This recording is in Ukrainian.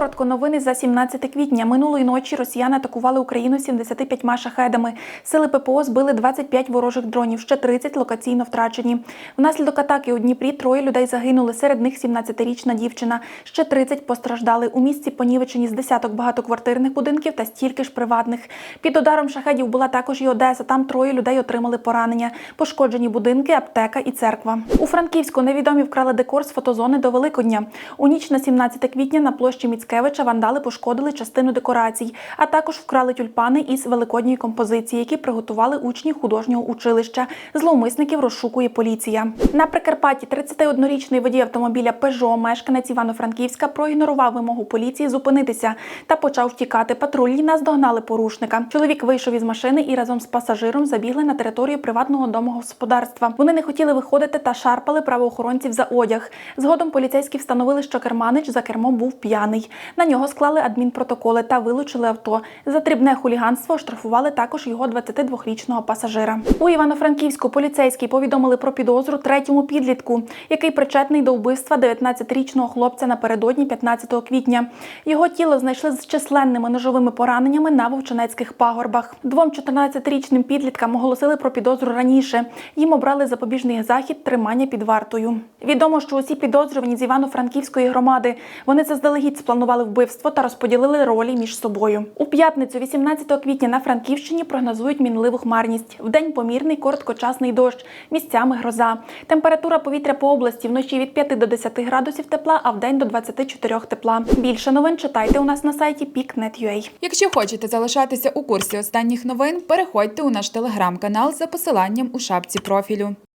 Коротко новини за 17 квітня. Минулої ночі росіяни атакували Україну 75 шахедами. Сили ППО збили 25 ворожих дронів, ще 30 локаційно втрачені. Внаслідок атаки у Дніпрі троє людей загинули. Серед них 17-річна дівчина. Ще 30 постраждали. У місті понівечені з десяток багатоквартирних будинків та стільки ж приватних. Під ударом шахедів була також і Одеса. Там троє людей отримали поранення. Пошкоджені будинки, аптека і церква. У Франківську невідомі вкрали декор з фотозони до Великодня. У ніч на 17 квітня на площі Міцкевича вандали пошкодили частину декорацій, а також вкрали тюльпани із великодньої композиції, які приготували учні художнього училища. Зловмисників розшукує поліція. На Прикарпатті 31-річний водій автомобіля Peugeot, мешканець Івано-Франківська, проігнорував вимогу поліції зупинитися та почав втікати. Патрульні наздогнали порушника. Чоловік вийшов із машини і разом з пасажиром забігли на територію приватного домогосподарства. Вони не хотіли виходити та шарпали правоохоронців за одяг. Згодом поліцейські встановили, що керманич за кермом був п'яний. На нього склали адмінпротоколи та вилучили авто. За дрібне хуліганство оштрафували також його 22-річного пасажира. У Івано-Франківську поліцейські повідомили про підозру третьому підлітку, який причетний до вбивства 19-річного хлопця напередодні 15 квітня. Його тіло знайшли з численними ножовими пораненнями на вовчинецьких пагорбах. Двом 14-річним підліткам оголосили про підозру раніше. Їм обрали запобіжний захід тримання під вартою. Відомо, що усі підозрювані з Івано-Франківської громади. Вони заздалегідь спланували вбивство та розподілили ролі між собою. У п'ятницю, 18 квітня, на Франківщині прогнозують мінливу хмарність. Вдень помірний короткочасний дощ, місцями гроза. Температура повітря по області вночі від 5 до 10 градусів тепла, а вдень до 24 тепла. Більше новин читайте у нас на сайті peak.net.ua. Якщо хочете залишатися у курсі останніх новин, переходьте у наш телеграм-канал за посиланням у шапці профілю.